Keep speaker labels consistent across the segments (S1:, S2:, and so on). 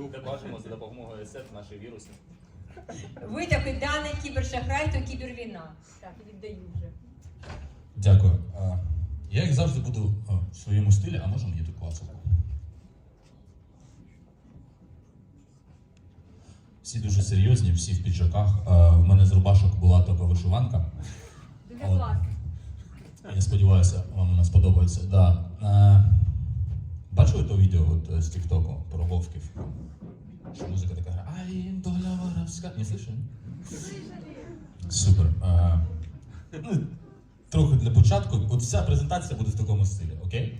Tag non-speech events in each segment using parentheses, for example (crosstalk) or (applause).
S1: Ми
S2: Да.
S1: бачимо за допомогою СФ наші віруси.
S2: Ви такий даний кібершахрай, то кібервійна. Так, віддаю вже.
S3: Дякую. А, Я як завжди буду а, в своєму стилі, а може мені тут класику. Всі дуже серйозні, всі в піджаках. А, В мене з рубашок була така вишиванка.
S2: Дуже класно.
S3: Я сподіваюся, вам вона сподобається. Да. А, відео от, е, з Тіктоку про вовків? Що музика така грає. Ай, доля воровська. Не слышали? Супер. А, ну, трохи для початку. От вся презентація буде в такому стилі, окей?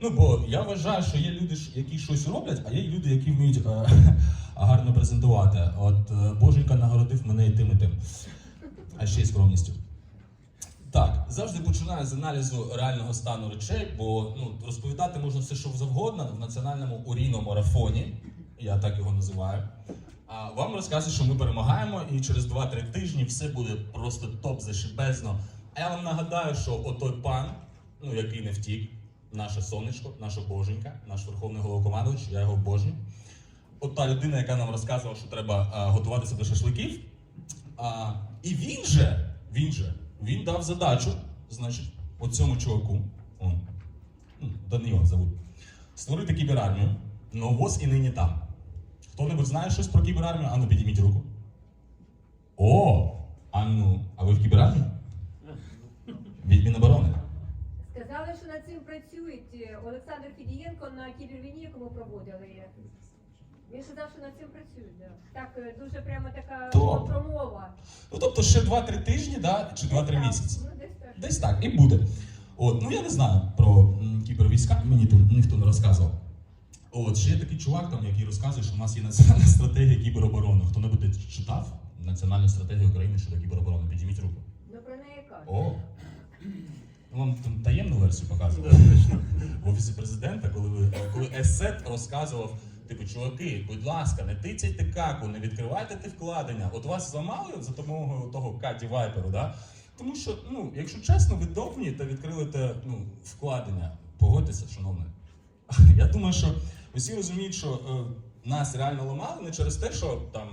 S3: Ну, бо я вважаю, що є люди, які щось роблять, а є люди, які вміють е, (laughs) гарно презентувати. От е, Боженька нагородив мене і тим, і тим. А ще й скромністю. Так, завжди починаю з аналізу реального стану речей, бо ну, розповідати можна все, що завгодно в національному уріномарафоні, я так його називаю. А вам розказують, що ми перемагаємо, і через 2-3 тижні все буде просто топ зашибезно. А я вам нагадаю, що отой пан, ну який не втік, наше сонечко, наша боженька, наш верховний головокомандувач, я його обожнюю. От та людина, яка нам розказувала, що треба а, готуватися до шашликів. А, і він же, він же, він дав задачу, значить, оцьому чуваку, он, ну, зовут, створити кіберармію, но ВОЗ і нині там. Хто-небудь знає щось про кіберармію? Ану, підійміть руку. О! Ану, а ви в кіберармії? Від Міноборони.
S4: Сказали, що над цим працюють. Олександр Фідієнко на кібервійні, яку ми проводили. Він сказав, що над цим працюють. Да. Так, е, дуже прямо така
S3: То.
S4: промова.
S3: Ну, тобто ще 2-3 тижні, да? чи 2-3 місяці.
S4: Ну, десь так.
S3: Десь так, і буде. От, ну я не знаю про кібервійська, мені тут ніхто не розказував. От, ще є такий чувак, там, який розказує, що в нас є національна стратегія кібероборони. Хто небудь читав Національну стратегію України щодо кібероборони? Підійміть руку.
S4: Ну про неї кажуть.
S3: О! Ну, Вам там таємну версію показували. В офісі президента, коли ви коли ЕСЕТ розказував, типу, чуваки, будь ласка, не тицяйте каку, не відкривайте ті вкладення. От вас зламали за допомогою того Каті Вайперу, да? Тому що, ну, якщо чесно, ви довні та відкрили те ну, вкладення. Погодьтеся, шановне. (laughs) Я думаю, що усі розуміють, що е, нас реально ламали не через те, що там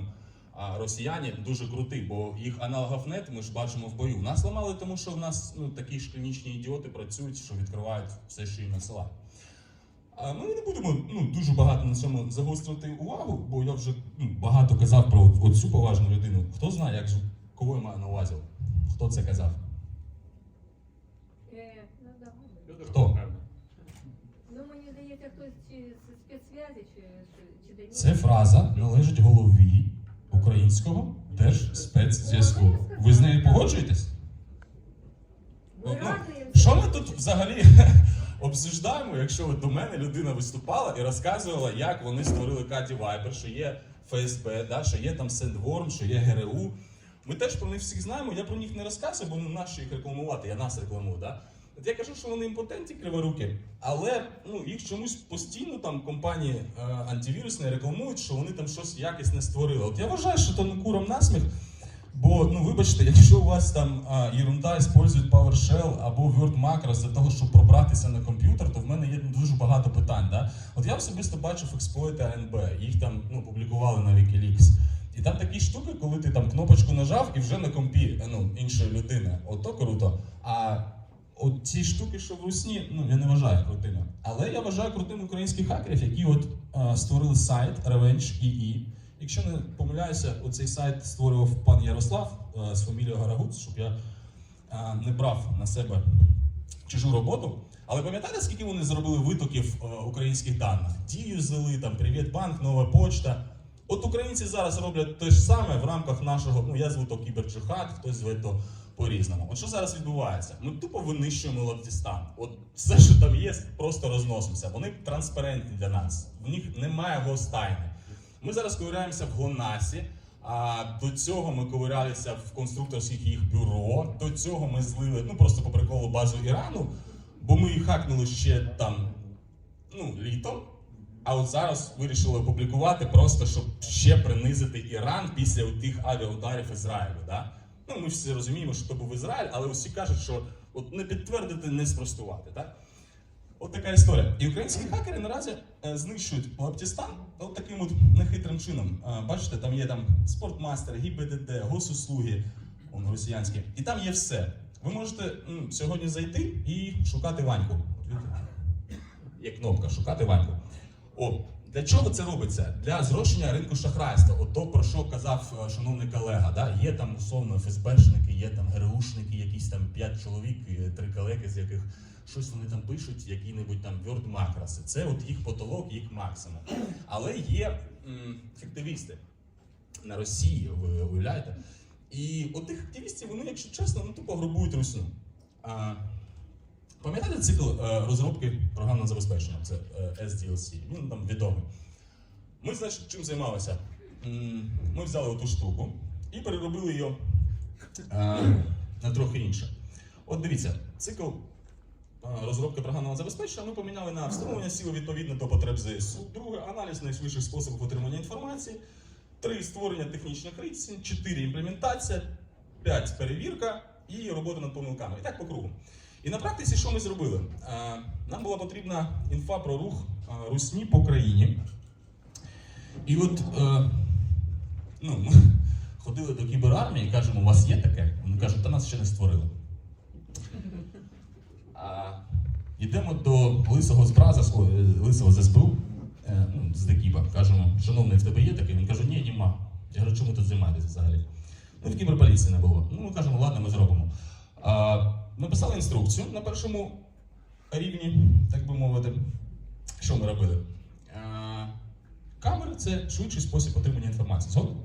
S3: а, росіяни дуже круті, бо їх аналогів нет, ми ж бачимо в бою. Нас ламали, тому що в нас ну, такі ж клінічні ідіоти працюють, що відкривають все, що їм насилають. А ми не будемо ну, дуже багато на цьому загострювати увагу, бо я вже ну, багато казав про оцю поважну людину. Хто знає, як кого я маю на увазі? Хто це казав?
S4: Е, ну.
S3: Хто?
S4: ну мені здається, хтось чи з спецзв'язі, чи, чи, чи
S3: Це фраза належить голові українського держспецзв'язку. Ви з нею погоджуєтесь?
S4: Ми
S3: Ну. Що ми тут взагалі обсуждаємо, якщо до мене людина виступала і розказувала, як вони створили Каті Вайбер, що є ФСБ, да, що є там Сендворм, що є ГРУ. Ми теж про них всіх знаємо, я про них не розказую, бо не нащо їх рекламувати, я нас рекламую. Да? От я кажу, що вони імпотенті криворуки, але ну, їх чомусь постійно там компанії е, антивірусні рекламують, що вони там щось якісне створили. От я вважаю, що не куром насміх. Бо, ну вибачте, якщо у вас там а, ерунда использують PowerShell або Word Macros для того, щоб пробратися на комп'ютер, то в мене є дуже багато питань. Да? От я особисто бачив експлойти АНБ, їх там ну, публікували на Wikileaks. І там такі штуки, коли ти там кнопочку нажав і вже на компі ну, іншої людини. От то круто. А от ці штуки, що в русні, ну я не вважаю крутими. Але я вважаю крутими українських хакерів, які от а, створили сайт Revenge.ii. Якщо не помиляюся, оцей сайт створював пан Ярослав е, з фамілією Гарагуц, щоб я е, не брав на себе чужу роботу. Але пам'ятаєте, скільки вони зробили витоків е, українських даних? Дію злили, там Привітбанк, нова почта. От українці зараз роблять те ж саме в рамках нашого, ну я зву то кіберджихад, хтось зве то по-різному. От що зараз відбувається? Ми тупо винищуємо Лавдістан. От все, що там є, просто розносимося. Вони транспарентні для нас. В них немає гостайни. Ми зараз ковиряємося в ГОНАСі. А до цього ми ковирялися в конструкторських їх бюро. До цього ми злили, ну просто по приколу базу Ірану, бо ми їх хакнули ще там ну, літом. А от зараз вирішили опублікувати просто, щоб ще принизити Іран після тих авіаударів Ізраїлю. Да? Ну, ми всі розуміємо, що то був Ізраїль, але усі кажуть, що от не підтвердити, не спростувати. Так? От така історія. І українські хакери наразі е, знищують Баптістан от таким от нехитрим чином. Е, бачите, там є там спортмастер, ГІБДД, госуслуги, он росіянські. І там є все. Ви можете сьогодні зайти і шукати Ваньку. Є кнопка шукати Ваньку. О, для чого це робиться? Для зрошення ринку шахрайства. От то, про що казав е, шановний колега. Да? Є там условно ФСБшники, є там ГРУшники, якісь там п'ять чоловік, три колеги, з яких щось вони там пишуть, які-небудь там word макроси. Це от їх потолок, їх максимум. Але є м, активісти на Росії, ви уявляєте? І от тих активістів, вони, якщо чесно, ну тупо грубують русню. Пам'ятаєте цикл е, розробки програмного забезпечення? Це е, SDLC. Він там відомий. Ми, значить, чим займалися? Ми взяли оту штуку і переробили її е, на трохи інше. От дивіться, цикл розробки програмного забезпечення ми поміняли на встановлення сили відповідно до потреб ЗСУ. Друге аналіз найшвидших способів отримання інформації. Три створення технічних рішень, чотири імплементація, п'ять перевірка і робота над помилками. І так по кругу. І на практиці, що ми зробили? Е, Нам була потрібна інфа про рух е, русні по країні. І от е, ну, ми (laughs) ходили до кіберармії і кажемо, у вас є таке? Вони кажуть, та нас ще не створили. Йдемо до лисого з лисого з ну, з Декіба. Кажемо, шановний, в тебе є таке? Він каже, ні, нема. Я кажу, чому тут займаєтесь взагалі? Ну, в кіберполіції не було. Ну, ми кажемо, ладно, ми зробимо. А, ми писали інструкцію на першому рівні, так би мовити. Що ми робили? А, камери це швидший спосіб отримання інформації. Згодом?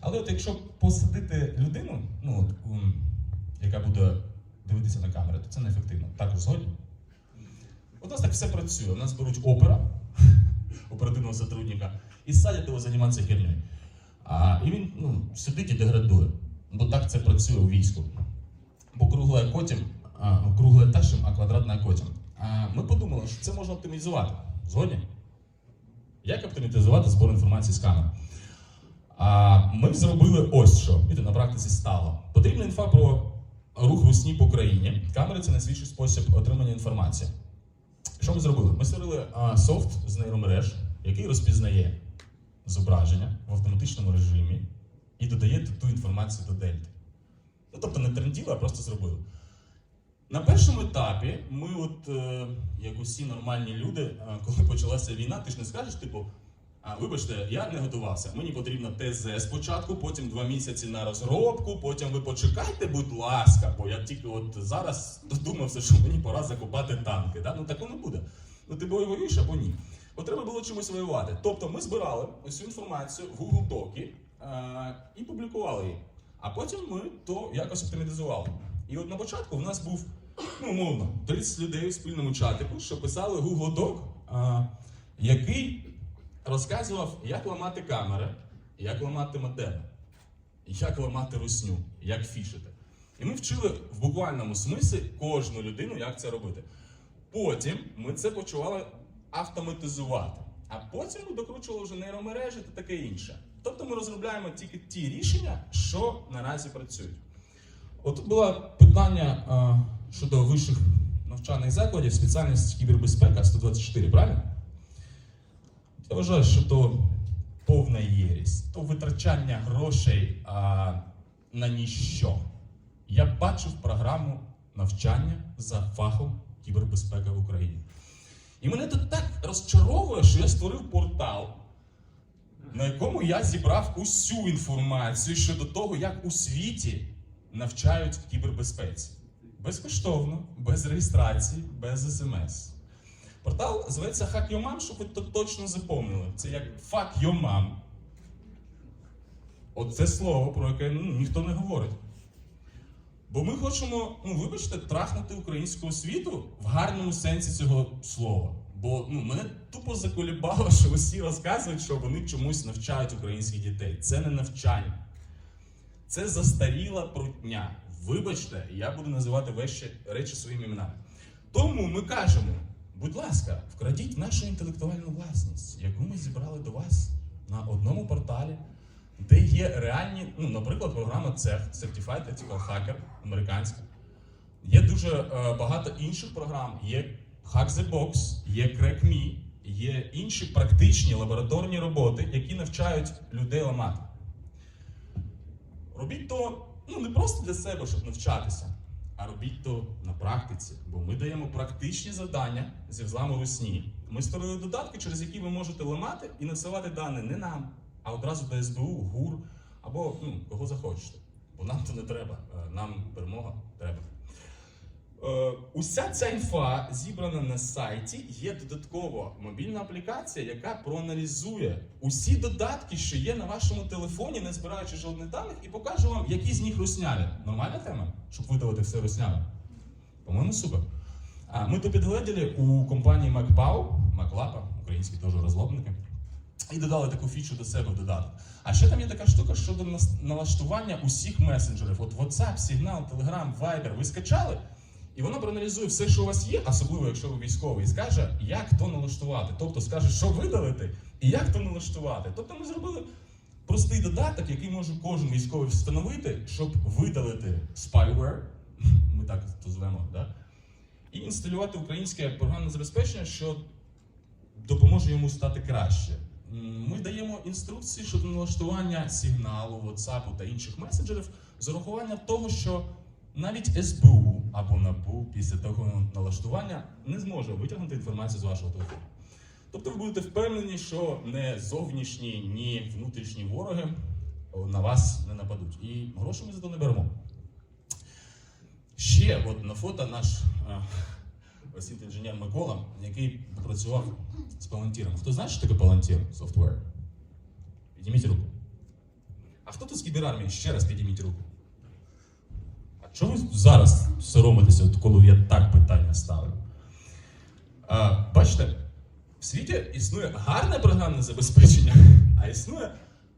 S3: Але от якщо посадити людину, ну, от, яка буде дивитися на камери, то це неефективно. Також згодні. У нас так все працює. У нас беруть опера, (laughs) оперативного сотрудника, і садять його займатися хернею. І він ну, сидить і деградує. Бо так це працює у війську. Бо кругле котім, а, кругле ташим, а квадратне котім. А, ми подумали, що це можна оптимізувати. Згодні? Як оптимізувати збор інформації з камер? А ми зробили ось що. Бачите, на практиці стало. Потрібна інфа про рух русні по країні. Камери це найсвіжий спосіб отримання інформації. Що ми зробили? Ми створили а, софт з нейромереж, який розпізнає зображення в автоматичному режимі і додає ту інформацію до дельти. Ну, тобто не тренділи, а просто зробили. На першому етапі ми, от, е, як усі нормальні люди, е, коли почалася війна, ти ж не скажеш, типу, а, вибачте, я не готувався. Мені потрібно ТЗ спочатку, потім два місяці на розробку, потім ви почекайте, будь ласка, бо я тільки от зараз додумався, що мені пора закупати танки. Да? Ну такого не буде. Ну ти бою воюєш або ні. От треба було чимось воювати. Тобто ми збирали цю інформацію в Google Доки е, і публікували її. А потім ми то якось оптимізували. І от на початку в нас був, ну, умовно, 30 людей у спільному чатику, що писали Google Doc, е, який розказував, як ламати камери, як ламати модеми, як ламати русню, як фішити. І ми вчили в буквальному смислі кожну людину, як це робити. Потім ми це почували автоматизувати. А потім ми докручували вже нейромережі та таке інше. Тобто ми розробляємо тільки ті рішення, що наразі працюють. От було питання е, щодо вищих навчальних закладів, спеціальність кібербезпека 124, правильно? Я вважаю, що то повна єрість, то витрачання грошей а, на ніщо. Я бачив програму навчання за фахом кібербезпека в Україні. І мене тут так розчаровує, що я створив портал, на якому я зібрав усю інформацію щодо того, як у світі навчають кібербезпеці. Безкоштовно, без реєстрації, без смс. Портал зветься Hack Your Mom, щоб ви то точно запомнили. Це як Fuck Your Mom. Оце слово, про яке ну, ніхто не говорить. Бо ми хочемо, ну вибачте, трахнути українську освіту в гарному сенсі цього слова. Бо ну, мене тупо заколібало, що усі розказують, що вони чомусь навчають українських дітей. Це не навчання. Це застаріла прутня. Вибачте, я буду називати вещі, речі своїми іменами. Тому ми кажемо: будь ласка, вкрадіть нашу інтелектуальну власність, яку ми зібрали до вас на одному порталі де є реальні, ну, наприклад, програма CERT, Certified Ethical Hacker, американська. Є дуже е, багато інших програм. Є Hack the Box, є Crack.me, є інші практичні лабораторні роботи, які навчають людей ламати. Робіть то ну, не просто для себе, щоб навчатися, а робіть то на практиці. Бо ми даємо практичні завдання зі взламу русні. Ми створили додатки, через які ви можете ламати і надсилати дані не нам, а одразу до СБУ, ГУР або ну, кого захочете. Бо нам то не треба, е, нам перемога треба. Е, уся ця інфа зібрана на сайті. Є додатково мобільна аплікація, яка проаналізує усі додатки, що є на вашому телефоні, не збираючи жодних даних, і покаже вам, які з них русняві. Нормальна тема, щоб видалити все русняве? По-моєму, супер. А ми то підгледіли у компанії MacPow, MacLapa, українські теж розробники, і додали таку фічу до себе в додаток. А ще там є така штука щодо налаштування усіх месенджерів. От WhatsApp, Signal, Telegram, Viber ви скачали, і воно проаналізує все, що у вас є, особливо якщо ви військовий, і скаже, як то налаштувати. Тобто скаже, що видалити і як то налаштувати. Тобто ми зробили простий додаток, який може кожен військовий встановити, щоб видалити spyware, (laughs) ми так то звемо, да? і інсталювати українське програмне забезпечення, що допоможе йому стати краще. Ми даємо інструкції щодо налаштування сигналу, WhatsApp та інших месенджерів з урахуванням того, що навіть СБУ або НАБУ після такого налаштування не зможе витягнути інформацію з вашого телефону. Тобто ви будете впевнені, що не зовнішні, ні внутрішні вороги на вас не нападуть. І гроші ми за то не беремо. Ще от на фото наш е, освіт інженер Микола, який працював з Palantir. Хто знає, що таке Palantir Software? Підніміть руку. А хто тут з кіберармії? Ще раз підніміть руку. Чому зараз соромитеся, от коли я так питання ставлю? А, бачите, в світі існує гарне програмне забезпечення, (laughs) а існує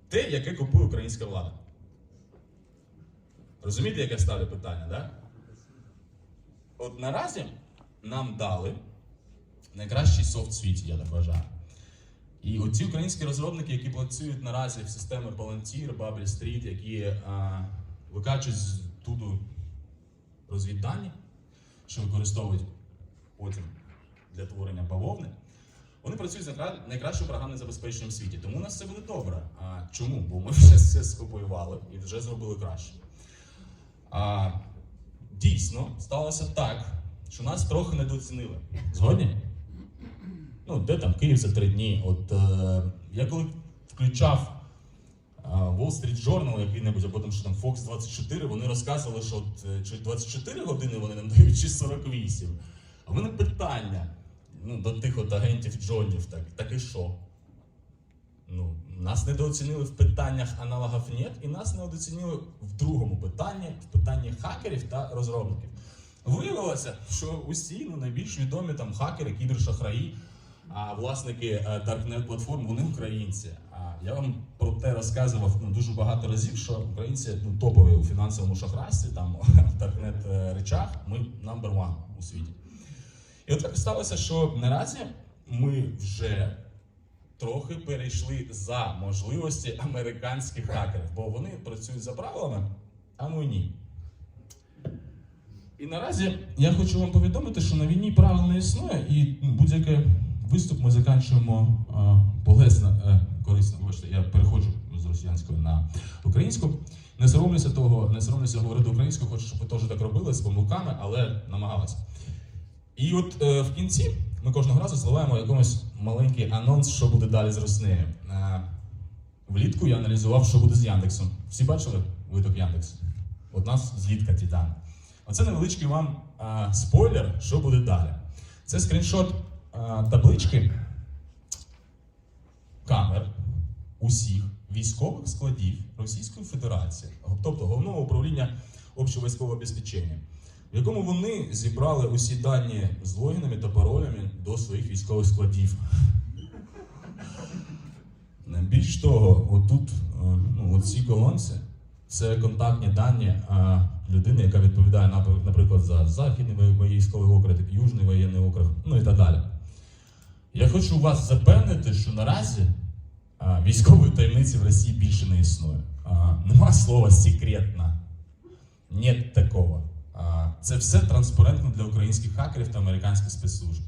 S3: те, яке купує українська влада. Розумієте, яке ставлю питання? Да? От наразі нам дали найкращий софт в світі, я так вважаю. І оці українські розробники, які працюють наразі в системі Palantir, Bubble Street, які а, викачують з туду розвіддані, що використовують потім для творення бавовни, вони працюють з найкра- найкращим програмним забезпеченням в світі. Тому у нас все буде добре. А чому? Бо ми вже все скопіювали і вже зробили краще. А, дійсно сталося так, що нас трохи недооцінили. Згодні? Ну, де там Київ за три дні? От е, я коли включав Wall Street Journal який-небудь, або там що там Fox 24, вони розказували, що от, е, чи 24 години вони нам (laughs) дають, чи 48. А в мене питання ну, до тих от агентів Джонів, так, так і що? Ну, нас недооцінили в питаннях аналогів нет, і нас недооцінили в другому питанні, в питанні хакерів та розробників. Виявилося, що усі ну, найбільш відомі там хакери, кібершахраї, а власники е, Darknet платформ, вони українці. Я вам про те розказував ну, дуже багато разів, що українці ну, топові у фінансовому шахрайстві, там (laughs) е, речах, ми number one у світі. І от так сталося, що наразі ми вже трохи перейшли за можливості американських хакерів, бо вони працюють за правилами, а ми ні. І наразі я хочу вам повідомити, що на війні правил не існує, і ну, будь-який виступ ми закінчуємо а, полезно, е, корисно. Вибачте, я переходжу з росіянської на українську. Не соромлюся того, не соромлюся говорити українською, хочу, щоб ви теж так робили з помилками, але намагалися. І от е, в кінці ми кожного разу зливаємо якомусь маленький анонс, що буде далі з Роснею. Е, влітку я аналізував, що буде з Яндексом. Всі бачили виток Яндекс? От нас злітка ті. Оце невеличкий вам е, спойлер, що буде далі. Це скріншот таблички камер усіх військових складів Російської Федерації, тобто головного управління общовійськового обезпечення, в якому вони зібрали усі дані з логінами та паролями до своїх військових складів. Більш того, отут, е, ну, оці колонці, це контактні дані е, людини, яка відповідає, наприклад, за Західний військовий округ, Южний воєнний округ, ну і хочу вас запевнити, що наразі А, Військової таємниці в Росії більше не існує. А, Нема слова секретна. Нет такого. А, Це все транспарентно для українських хакерів та американських спецслужб.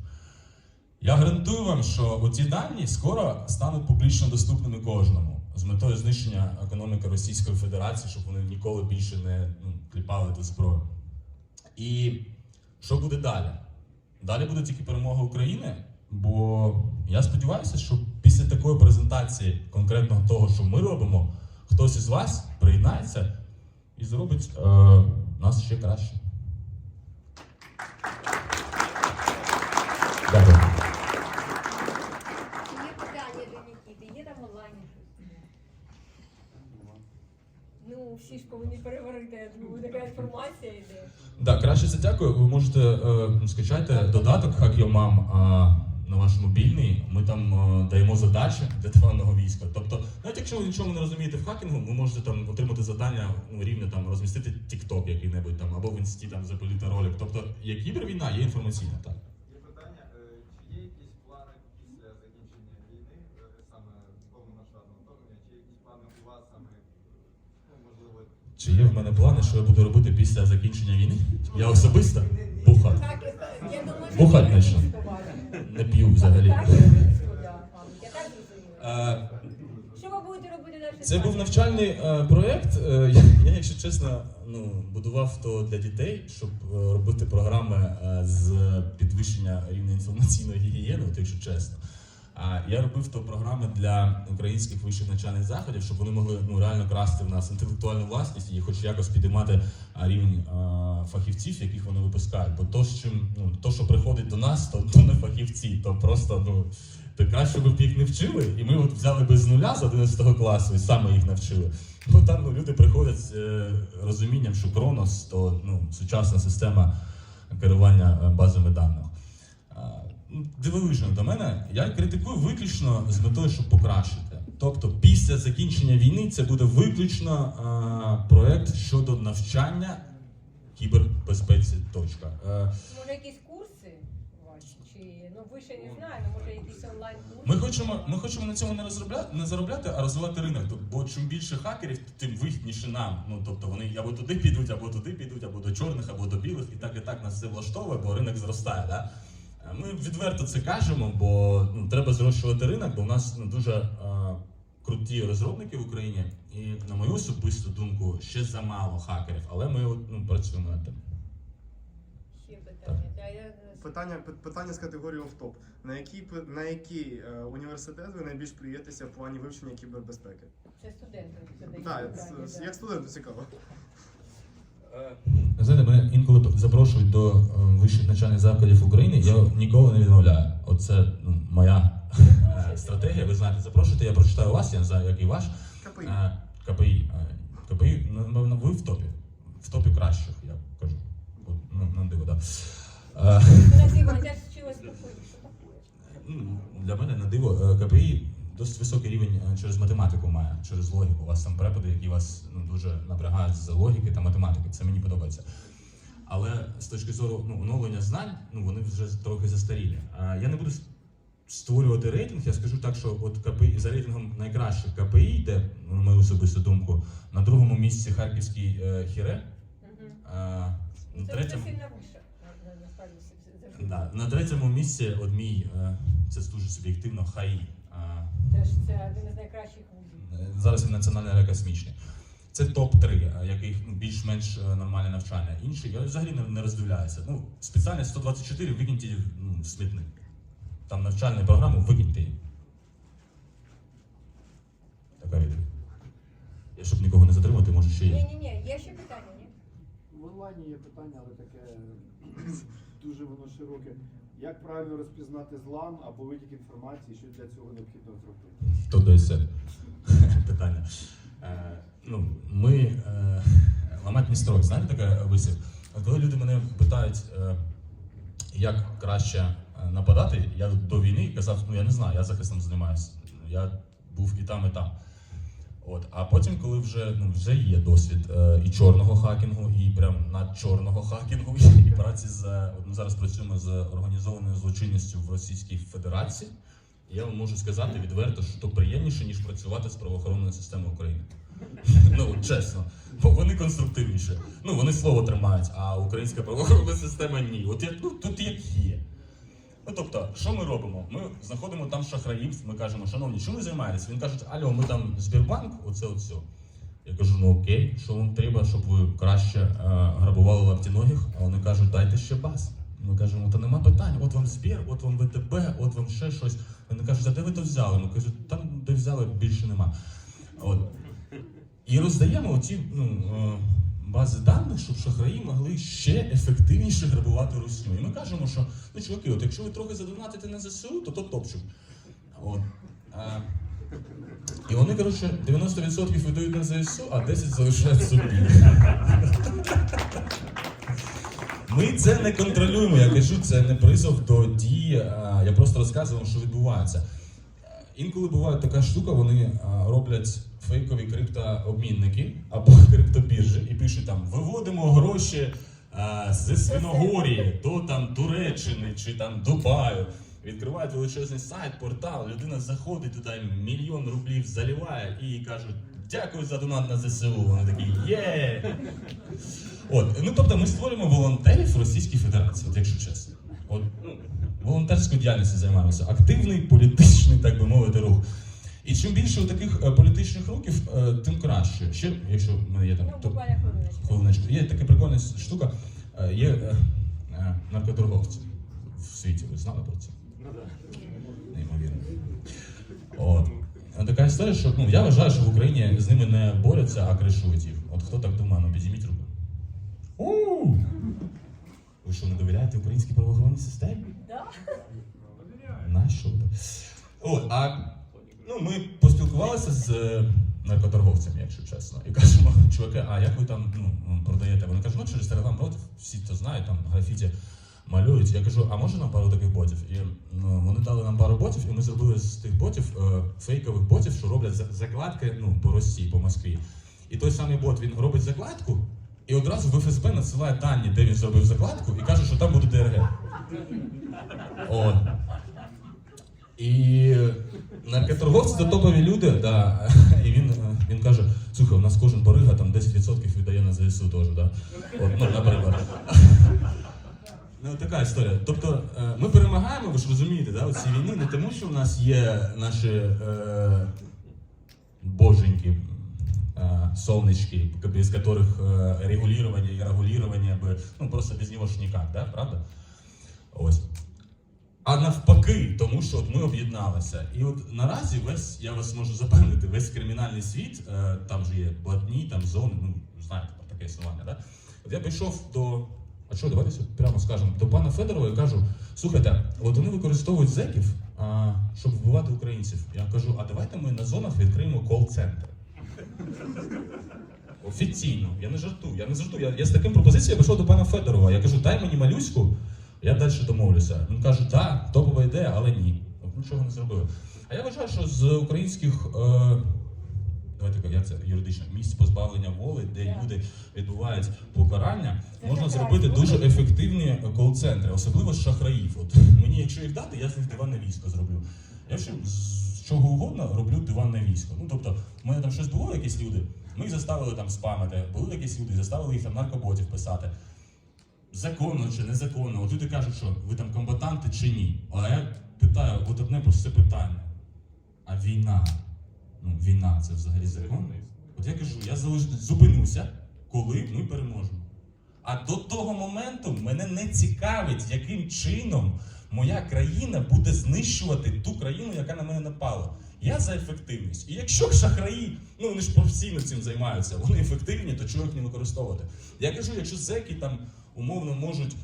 S3: Я гарантую вам, що оці дані скоро стануть публічно доступними кожному з метою знищення економіки Російської Федерації, щоб вони ніколи більше не ну, кліпали ту зброю. І що буде далі? Далі буде тільки перемога України, бо я сподіваюся, що після такої презентації конкретного того, що ми робимо, хтось із вас приєднається і зробить е, нас ще краще. Дякую.
S4: Є питання до Нікіти? Є там онлайні щось? Ну, ж повинні переварити, я думаю, така інформація йде.
S3: Да, краще це дякую. Ви можете е, скачайте додаток Hack Your Mom е, на ваш мобільний. Ми там е, даємо задачі для тиванного війська. Тобто, навіть якщо ви нічого не розумієте в хакінгу, ви можете там отримати завдання ну, рівня там розмістити TikTok який-небудь там або в інсті там запилити ролик. Тобто є кібервійна, є інформаційна. Так.
S5: Є питання, е, чи є якісь плани після закінчення війни, е, саме повномасштабного вторгнення, чи є якісь плани у вас саме, ну, можливо,
S3: Чи є в мене плани, що я буду робити після закінчення війни? Я особисто бухати.
S4: Що
S3: почну. Не п'ю взагалі. Е,
S4: Що ви будете робити далі?
S3: Це був навчальний е, проєкт. Е, я, якщо чесно, ну, будував то для дітей, щоб робити програми з підвищення рівня інформаційної гігієни, от якщо чесно. Я робив то програми для українських вищих навчальних заходів, щоб вони могли ну, реально красти в нас інтелектуальну власність і хоч якось підіймати рівень фахівців, яких вони випускають. Бо то, з чим, ну, то, що приходить до нас, то, то не фахівці, то просто ну, то краще б їх не вчили, і ми от взяли без нуля з 11 класу і саме їх навчили. Бо там ну, люди приходять з е, розумінням, що Кронос то ну, сучасна система керування е, базами даних. Дивовижно до мене, я критикую виключно з метою, щоб покращити. Тобто, після закінчення війни це буде виключно а, проект щодо навчання кібербезпеці. Точка. Е,
S4: Може, якісь курси ваші? Чи ну ви ще не знаю, ну, може якісь онлайн курси?
S3: Ми хочемо, ми хочемо на цьому не розробляти, не заробляти, а розвивати ринок. Тобто, Бо чим більше хакерів, тим вигідніше нам. Ну тобто вони або туди підуть, або туди підуть, або до чорних, або до білих, і так і так нас це влаштовує, бо ринок зростає. Да? Ми відверто це кажемо, бо ну, треба зрощувати ринок, бо в нас ну, дуже е, круті розробники в Україні, і на мою особисту думку, ще замало хакерів, але ми от, ну, працюємо над тим.
S4: Ще питання. Я
S6: Питання, питання з категорії офтоп. На який, пи- на який е, університет ви найбільш плюєтеся в плані вивчення кібербезпеки?
S4: це студенти задають
S6: Так,
S4: питання, да.
S6: як студенту цікаво.
S1: Е,
S3: запрошують до е, вищих навчальних закладів України, я ніколи не відмовляю. Оце ну, моя е, стратегія. Ви знаєте, запрошуйте, я прочитаю вас, я не знаю, як і ваш.
S6: КПІ.
S3: Е, КПІ. КПІ, напевно, ви в топі. В топі кращих, я кажу. Ну, на диво, так. Да. Ну, Для мене на диво КПІ досить високий рівень через математику має, через логіку. У вас там препади, які вас ну, дуже напрягають з логіки та математики. Це мені подобається. Але з точки зору ну, оновлення знань, ну вони вже трохи застарілі. А я не буду створювати рейтинг, я скажу так, що от КПІ за рейтингом найкраще КПІ йде, на мою особисту думку, на другому місці харківський е, хіре. А, на третьому.
S4: сильно вище. це.
S3: Да. На третьому місці, от мій, е, це дуже суб'єктивно, ХАІ.
S4: Теж це один із найкращих вузів.
S3: е, Зараз він національний аерокосмічний. Це топ-3, яких ну, більш-менш е, нормальне навчання. Інші я взагалі не, не роздивляюся. Ну, спеціальність 124 викиньте ну, в смітник. Там навчальну програму викиньте. її. Така відповідь. Я щоб нікого не затримати, може ще є.
S4: Ні, ні, ні, є ще питання, ні?
S7: В онлайні є питання, але таке (clears throat) дуже воно широке. Як правильно розпізнати злам або витік інформації, що для цього необхідно зробити?
S3: Хто дається (laughs) питання? Е, ну, ми е, ламать не строк, знаєте таке висів? От Коли люди мене питають, е, як краще нападати, я до війни казав, ну я не знаю, я захистом займаюся. Я був і там, і там. От, а потім, коли вже ну вже є досвід е, і чорного хакінгу, і прям над чорного хакінгу, і праці з ми зараз працюємо з організованою злочинністю в Російській Федерації. Я вам можу сказати відверто, що то приємніше, ніж працювати з правоохоронною системою України. (laughs) Ну, чесно. Бо вони конструктивніші. Ну, вони слово тримають, а українська правоохоронна система ні. От як, ну, тут як є. Ну тобто, що ми робимо? Ми знаходимо там шахраїв, ми кажемо, шановні, чим ви займаєтесь? Він каже, алло, ми там Сбербанк, оце оце. Я кажу, ну окей, що вам треба, щоб ви краще е, грабували лаптіногих? А вони кажуть, дайте ще баз. Ми кажемо, та нема питань, от вам Збір, от вам ВТБ, от вам ще щось. Вони кажуть, а де ви то взяли? Ми кажемо, там де взяли більше нема. От. І роздаємо оці ну, е, бази даних, щоб шахраї могли ще ефективніше грабувати русню. І ми кажемо, що ну, чуваки, от якщо ви трохи задонатите на ЗСУ, то то топчик. От. Е, і вони, коротше, 90% видають на ЗСУ, а 10% залишають собі. Ми це не контролюємо. Я кажу, це не призов до дії. Я просто розказую, вам, що відбувається. Інколи буває така штука, вони роблять фейкові криптообмінники або (laughs) криптобіржі і пишуть там виводимо гроші а, зі Свиногорії до там Туреччини чи там Дубаю. Відкривають величезний сайт, портал, людина заходить туди, мільйон рублів заливає і кажуть дякую за донат на ЗСУ. Вони такі є. От, ну тобто ми створюємо волонтерів в Російській Федерації, от якщо чесно. От, ну, волонтерською діяльністю займаємося. Активний політичний, так би мовити, рух. І чим більше таких е, політичних рухів, е, тим краще. Ще, якщо в мене є там
S4: Ну,
S3: то-
S4: хвилиночку.
S3: є така прикольна штука, е, є е, е, наркоторговці в світі. Ви знали про це? Неймовірно. От. Така історія, що ну, я вважаю, що в Україні з ними не борються, а кришують їх. От хто так думає, ну підійміть руку. У! Ви що, не довіряєте українській правоохоронній системі? От, а ну, ми поспілкувалися з е, наркоторговцями, якщо чесно, і кажемо, чуваки, а як ви там ну, продаєте? Вони кажуть, ну через телеграм ботів, всі це знають, там графіті малюють. Я кажу, а може нам пару таких ботів? І ну, вони дали нам пару ботів, і ми зробили з тих ботів е, фейкових ботів, що роблять за- закладки ну, по Росії, по Москві. І той самий бот він робить закладку, і одразу в ФСБ надсилає дані, де він зробив закладку, і каже, що там буде ДРГ. От. І наркоторговці це топові люди, да. і він, е, він каже: слухай, у нас кожен барига там 10% віддає на ЗСУ теж, да? От, ну, наприклад. Ну, така історія. Тобто е, ми перемагаємо, ви ж розумієте, да, у цій війні не тому, що в нас є наші е, боженьки, е, солнечки, без которых е, регулювання і регулювання ну просто без нього ж ніяк, да, правда? Ось. А навпаки, тому що от ми об'єдналися. І от наразі весь, я вас можу запевнити, весь кримінальний світ, е, там же є блатні, там зони, ну знаєте, таке існування, да? От я прийшов до. А що, давайте прямо скажемо, до пана Федорова і кажу: слухайте, от вони використовують зеків, а, щоб вбивати українців. Я кажу, а давайте ми на зонах відкриємо кол-центр. Офіційно, я не жартую, я не жартую. Я, я з таким пропозицією прийшов до пана Федорова. Я кажу, дай мені малюську, я далі домовлюся. Він каже, так, топова ідея, але ні. Нічого не зробили. А я вважаю, що з українських. Е, Давайте як це юридично місць позбавлення воли, де люди відбувають покарання, можна зробити дуже ефективні кол-центри, особливо з шахраїв. От мені, якщо їх дати, я з них диванне військо зроблю. Я ще з чого угодно роблю диванне військо. Ну тобто, в мене там щось було, якісь люди, ми їх заставили там спамити, були якісь люди, заставили їх там наркоботів писати. Законно чи незаконно. От люди кажуть, що ви там комбатанти чи ні. А я питаю, от одне просте питання. А війна? Ну, війна це взагалі законно? От я кажу, я зупинюся, коли ми переможемо. А до того моменту мене не цікавить, яким чином моя країна буде знищувати ту країну, яка на мене напала. Я за ефективність. І якщо шахраї, ну вони ж професійно цим займаються, вони ефективні, то чого їх не використовувати? Я кажу, якщо зеки там умовно можуть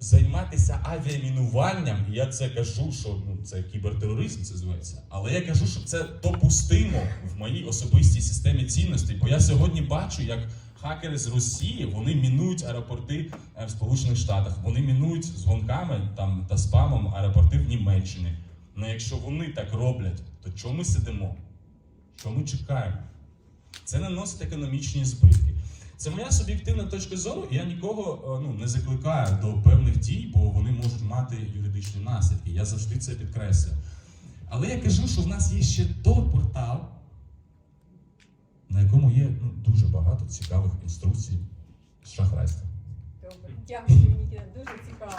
S3: займатися авіамінуванням, і я це кажу, що ну, це кібертероризм це зветься. Але я кажу, що це допустимо в моїй особистій системі цінностей, бо я сьогодні бачу, як хакери з Росії вони мінують аеропорти е, в Сполучених Штатах, вони мінують з там та спамом аеропорти в Німеччині. Ну якщо вони так роблять, то чому ми сидимо? Що ми чекаємо? Це наносить економічні збитки. Це моя суб'єктивна точка зору, і я нікого е, ну, не закликаю до певних дій, бо вони можуть мати юридичні наслідки. Я завжди це підкреслюю. Але я кажу, що в нас є ще той портал, на якому є ну, дуже багато цікавих інструкцій з шахрайства.
S4: Добре. Дякую, Нікіта, дуже цікаво.